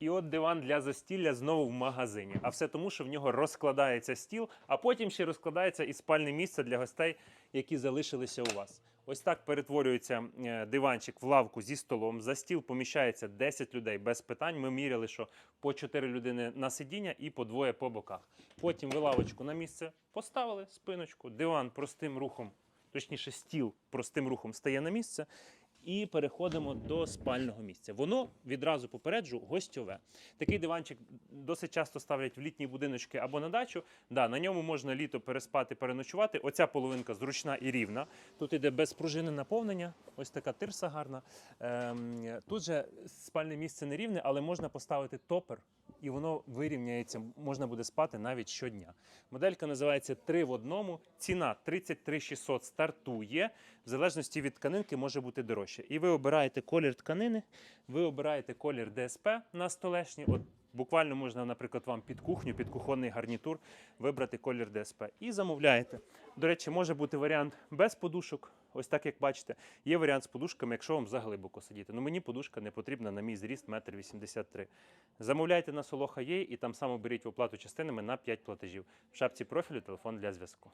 І от диван для застілля знову в магазині. А все тому, що в нього розкладається стіл, а потім ще розкладається і спальне місце для гостей, які залишилися у вас. Ось так перетворюється е, диванчик в лавку зі столом. За стіл поміщається 10 людей без питань. Ми міряли, що по 4 людини на сидіння і по двоє по боках. Потім ви лавочку на місце поставили, спиночку, диван простим рухом, точніше, стіл простим рухом стає на місце. І переходимо до спального місця. Воно відразу попереджу гостьове. Такий диванчик досить часто ставлять в літні будиночки або на дачу. Да, на ньому можна літо переспати, переночувати. Оця половинка зручна і рівна. Тут іде без пружини наповнення. Ось така тирса гарна. Ем, тут же спальне місце не рівне, але можна поставити топер, і воно вирівняється. Можна буде спати навіть щодня. Моделька називається 3 в одному. Ціна 33 600 стартує. В залежності від тканинки може бути дорожче. І ви обираєте колір тканини, ви обираєте колір ДСП на столешні. От буквально можна, наприклад, вам під кухню, під кухонний гарнітур вибрати колір ДСП і замовляєте. До речі, може бути варіант без подушок. Ось так як бачите, є варіант з подушками, якщо вам заглибоко сидіти. Ну мені подушка не потрібна на мій зріст 1,83 м. Замовляйте на Солоха є і там само беріть оплату частинами на 5 платежів. В шапці профілю телефон для зв'язку.